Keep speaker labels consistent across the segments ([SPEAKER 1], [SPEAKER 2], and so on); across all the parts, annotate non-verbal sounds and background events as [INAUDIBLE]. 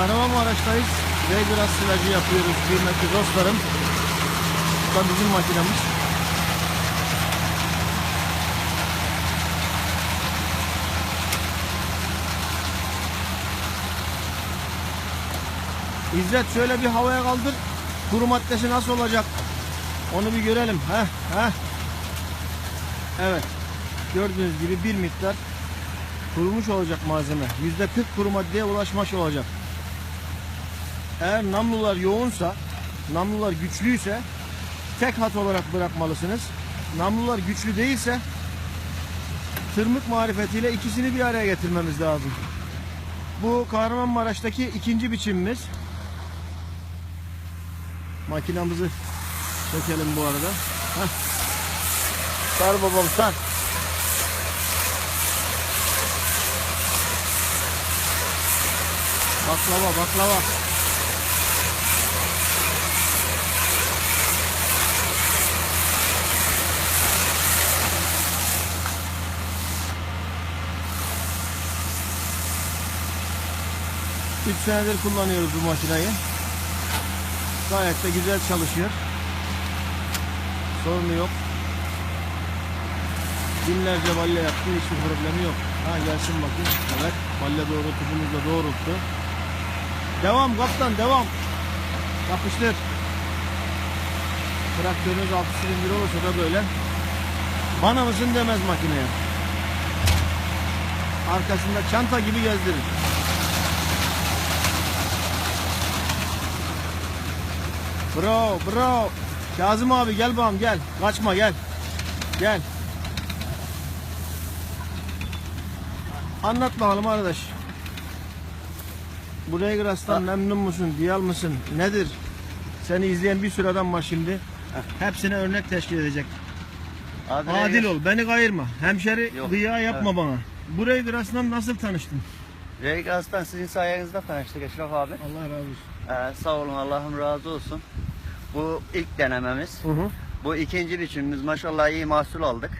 [SPEAKER 1] Kahramanmaraş'tayız. Veygras silajı yapıyoruz kıymetli dostlarım. Bu da bizim makinemiz. İzzet şöyle bir havaya kaldır. Kuru maddesi nasıl olacak? Onu bir görelim. Heh, heh. Evet. Gördüğünüz gibi bir miktar kurumuş olacak malzeme. Yüzde 40 kuru maddeye ulaşmış olacak. Eğer namlular yoğunsa, namlular güçlüyse tek hat olarak bırakmalısınız. Namlular güçlü değilse tırmık marifetiyle ikisini bir araya getirmemiz lazım. Bu Kahramanmaraş'taki ikinci biçimimiz. Makinamızı çekelim bu arada. Heh. Sar babam sar. Baklava baklava. Üç senedir kullanıyoruz bu makinayı. Gayet de güzel çalışıyor. Sorunu yok. Binlerce balya yaptı. Hiçbir problemi yok. Ha gelsin bakayım. Evet. Balya doğrultusumuz da doğrulttu. Devam kaptan devam. Yapıştır. Traktörünüz 6 silindir olursa da böyle. Bana mısın demez makineye. Arkasında çanta gibi gezdirir. Bro bro. Kazım abi gel bakalım gel. Kaçma gel. Gel. Anlat bakalım arkadaş. Bu Regras'tan memnun musun? Diyal mısın? Nedir? Seni izleyen bir sürü adam var şimdi. Hepsine örnek teşkil edecek.
[SPEAKER 2] Abi
[SPEAKER 1] Adil ol, beni kayırma. Hemşeri
[SPEAKER 2] Yok.
[SPEAKER 1] gıya yapma bana. Bu Regras'tan nasıl tanıştın?
[SPEAKER 2] Regas'tan sizin sayenizde tanıştık Eşref abi.
[SPEAKER 1] Allah razı olsun.
[SPEAKER 2] Ee, sağ olun Allah'ım razı olsun. Bu ilk denememiz.
[SPEAKER 1] Hı hı.
[SPEAKER 2] Bu ikinci biçimimiz maşallah iyi mahsul aldık.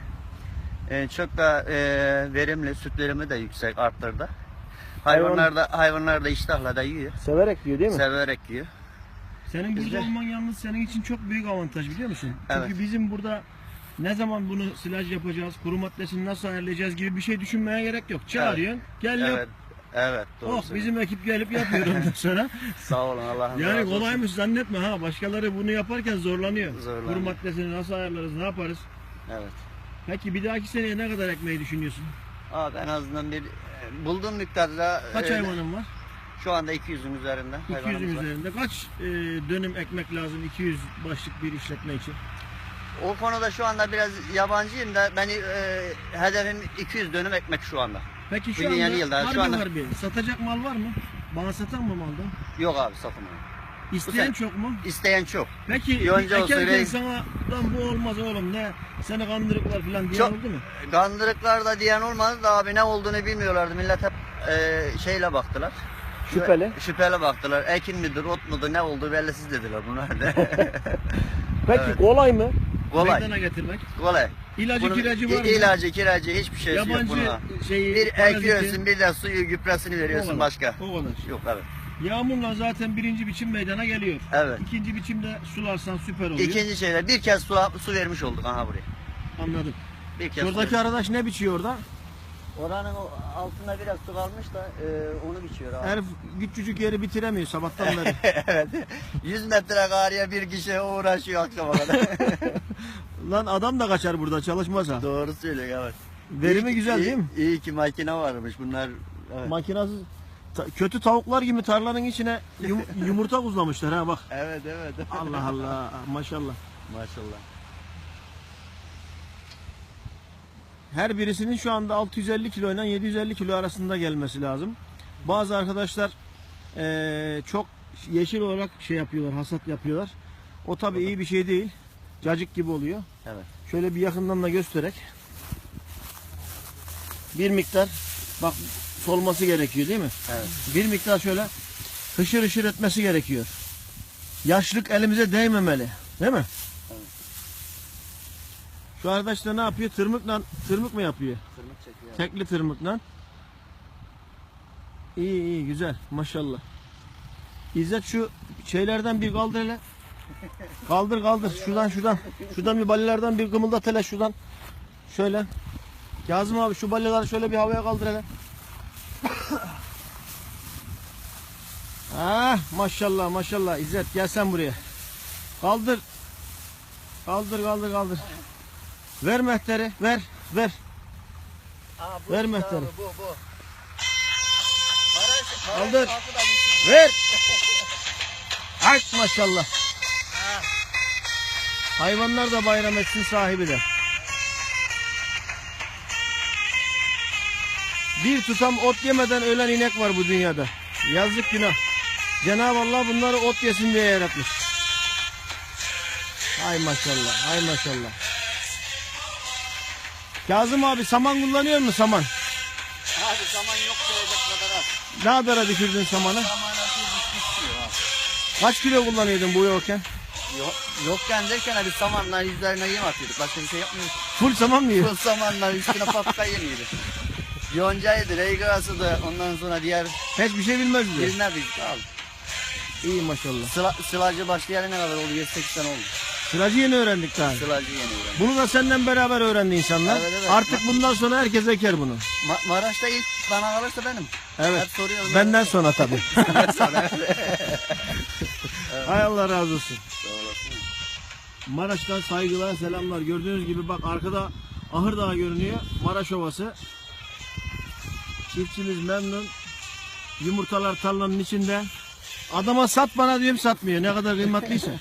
[SPEAKER 2] Ee, çok da e, verimli, sütlerimi de yüksek arttırdı. Hayvanlar da, hayvanlar da iştahla da yiyor.
[SPEAKER 1] Severek diyor değil mi?
[SPEAKER 2] Severek yiyor.
[SPEAKER 1] Senin burada
[SPEAKER 2] Güzel.
[SPEAKER 1] olman yalnız senin için çok büyük avantaj biliyor musun? Çünkü
[SPEAKER 2] Evet.
[SPEAKER 1] bizim burada ne zaman bunu silaj yapacağız, kuru maddesini nasıl ayarlayacağız gibi bir şey düşünmeye gerek yok. Çağırıyorsun, gel
[SPEAKER 2] Evet.
[SPEAKER 1] yap.
[SPEAKER 2] Evet, doğru
[SPEAKER 1] Oh
[SPEAKER 2] söylüyorsun.
[SPEAKER 1] bizim ekip gelip yapıyor [LAUGHS] ondan sonra.
[SPEAKER 2] Sağ olun Allah'ım
[SPEAKER 1] Yani
[SPEAKER 2] razı olsun.
[SPEAKER 1] kolaymış zannetme ha. Başkaları bunu yaparken zorlanıyor.
[SPEAKER 2] Zorlanıyor.
[SPEAKER 1] Kuru maddesini nasıl ayarlarız, ne yaparız?
[SPEAKER 2] Evet.
[SPEAKER 1] Peki bir dahaki seneye ne kadar ekmeği düşünüyorsun?
[SPEAKER 2] Abi en azından bir e, bulduğum miktarda
[SPEAKER 1] Kaç
[SPEAKER 2] e,
[SPEAKER 1] hayvanın var?
[SPEAKER 2] Şu anda 200'ün üzerinde
[SPEAKER 1] 200'ün
[SPEAKER 2] hayvanımız var.
[SPEAKER 1] üzerinde. Kaç e, dönüm ekmek lazım 200 başlık bir işletme için?
[SPEAKER 2] O konuda şu anda biraz yabancıyım da beni e, hedefim 200 dönüm ekmek şu anda.
[SPEAKER 1] Peki şu
[SPEAKER 2] Bugün
[SPEAKER 1] anda
[SPEAKER 2] yeni yılda, şu
[SPEAKER 1] harbi
[SPEAKER 2] anda-
[SPEAKER 1] harbi satacak mal var mı? Bana satan mı maldan?
[SPEAKER 2] Yok abi satılmıyor.
[SPEAKER 1] İsteyen
[SPEAKER 2] sene-
[SPEAKER 1] çok mu?
[SPEAKER 2] İsteyen çok.
[SPEAKER 1] Peki bir
[SPEAKER 2] olsa
[SPEAKER 1] ekerken
[SPEAKER 2] renk-
[SPEAKER 1] sana lan bu olmaz oğlum ne seni kandırıklar falan diye
[SPEAKER 2] Çok-
[SPEAKER 1] oldu mu?
[SPEAKER 2] Gandırıklar da diyen olmadı da abi ne olduğunu bilmiyorlardı. Millet hep e, şeyle baktılar.
[SPEAKER 1] Şüpheli.
[SPEAKER 2] Şüpheli baktılar. Ekin midir, ot mudur, ne olduğu bellisiz dediler bunlar [LAUGHS] da.
[SPEAKER 1] Peki
[SPEAKER 2] Evet.
[SPEAKER 1] kolay mı?
[SPEAKER 2] Kolay.
[SPEAKER 1] Meydana getirmek.
[SPEAKER 2] Kolay.
[SPEAKER 1] İlacı
[SPEAKER 2] Bunun
[SPEAKER 1] kiracı var mı?
[SPEAKER 2] İlacı, kiracı hiçbir şey yok
[SPEAKER 1] Yabancı
[SPEAKER 2] bununla.
[SPEAKER 1] şeyi
[SPEAKER 2] Bir ekiyorsun, bir de suyu, gübresini veriyorsun
[SPEAKER 1] kadar,
[SPEAKER 2] başka.
[SPEAKER 1] O kadar.
[SPEAKER 2] Yok evet.
[SPEAKER 1] Yağmurla zaten birinci biçim meydana geliyor.
[SPEAKER 2] Evet.
[SPEAKER 1] İkinci biçimde sularsan süper oluyor.
[SPEAKER 2] İkinci şeyler bir kez su, su vermiş olduk aha buraya.
[SPEAKER 1] Anladım.
[SPEAKER 2] Bir kez su
[SPEAKER 1] Şuradaki
[SPEAKER 2] vermiş.
[SPEAKER 1] arkadaş ne biçiyor orada?
[SPEAKER 2] Oranın o altında biraz su kalmış da e, onu biçiyor abi.
[SPEAKER 1] Herif küçücük yeri bitiremiyor sabahtan [LAUGHS] beri.
[SPEAKER 2] evet. 100 metre karıya bir kişi uğraşıyor akşama kadar. [LAUGHS]
[SPEAKER 1] Lan adam da kaçar burada çalışmasa.
[SPEAKER 2] Doğru söylüyor evet.
[SPEAKER 1] Verimi
[SPEAKER 2] İyi
[SPEAKER 1] güzel
[SPEAKER 2] iyi-
[SPEAKER 1] değil mi?
[SPEAKER 2] İyi ki makine varmış bunlar. Evet.
[SPEAKER 1] Makinasız ta- kötü tavuklar gibi tarlanın içine yum- [LAUGHS] yumurta kuzlamışlar ha bak.
[SPEAKER 2] evet evet.
[SPEAKER 1] Allah Allah maşallah.
[SPEAKER 2] Maşallah.
[SPEAKER 1] Her birisinin şu anda 650 kilo ile 750 kilo arasında gelmesi lazım. Bazı arkadaşlar eee, çok yeşil olarak şey yapıyorlar, hasat yapıyorlar. O tabii iyi bir şey değil. Cacık gibi oluyor.
[SPEAKER 2] Evet.
[SPEAKER 1] Şöyle bir yakından da göstererek. Bir miktar bak solması gerekiyor değil mi?
[SPEAKER 2] Evet.
[SPEAKER 1] Bir miktar şöyle hışır hışır etmesi gerekiyor. Yaşlık elimize değmemeli. Değil mi? Şu arkadaş da ne yapıyor? Tırmıkla tırmık mı yapıyor?
[SPEAKER 2] Tırmık çekiyor.
[SPEAKER 1] Tekli tırmıkla. İyi iyi güzel maşallah. İzzet şu şeylerden bir kaldır hele. Kaldır kaldır. Şuradan şuradan. Şuradan bir balyalardan bir gımıldat hele şuradan. Şöyle. Kazım abi şu balyaları şöyle bir havaya kaldır hele. Ah maşallah maşallah İzzet gel sen buraya. Kaldır. Kaldır kaldır kaldır. Ver mehteri ver ver.
[SPEAKER 2] Aa,
[SPEAKER 1] Ver
[SPEAKER 2] işte
[SPEAKER 1] mehteri.
[SPEAKER 2] abi, Bu bu. Bir-
[SPEAKER 1] Ver. Ay maşallah. Hayvanlar da bayram etsin sahibi de. Bir tutam ot yemeden ölen inek var bu dünyada. Yazık günah. Cenab-ı Allah bunları ot yesin diye yaratmış. Hay maşallah, hay maşallah. Kazım abi saman kullanıyor mu saman?
[SPEAKER 2] Abi zaman yok diyecek kadar az.
[SPEAKER 1] Ne kadara düşürdün samanı?
[SPEAKER 2] Abi.
[SPEAKER 1] Kaç kilo kullanıyordun bu yokken?
[SPEAKER 2] Yok, yokken derken hadi samanla yüzlerine yem atıyorduk. Başka bir şey yapmıyorduk.
[SPEAKER 1] Full saman mı yiyor?
[SPEAKER 2] Bu samanla üstüne patka yemiyorduk. Yoncaydı, reygası da ondan sonra diğer
[SPEAKER 1] Hiçbir şey bilmezdi.
[SPEAKER 2] biz abi.
[SPEAKER 1] İyi maşallah.
[SPEAKER 2] Sıla, sılacı başlayalı ne kadar oldu? 7-8 sene oldu.
[SPEAKER 1] Sıracı yeni öğrendik daha.
[SPEAKER 2] Sılacı yeni öğrendim.
[SPEAKER 1] Bunu da senden beraber öğrendi insanlar.
[SPEAKER 2] Evet, evet.
[SPEAKER 1] Artık bundan sonra herkes eker bunu.
[SPEAKER 2] Ma- Maraş'ta ilk bana kalırsa benim.
[SPEAKER 1] Evet.
[SPEAKER 2] Hep soruyorlar.
[SPEAKER 1] Benden sonra tabii. [LAUGHS]
[SPEAKER 2] sonra. [LAUGHS]
[SPEAKER 1] Hay Allah razı olsun. Maraş'tan saygılar, selamlar. Gördüğünüz gibi bak arkada Ahır Dağı görünüyor. Maraş Ovası. Çiftçimiz memnun. Yumurtalar tarlanın içinde. Adama sat bana diyorum satmıyor. Ne kadar kıymatlıysa. [LAUGHS]